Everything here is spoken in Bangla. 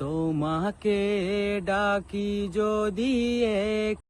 তোমাকে ডাকি যদি এক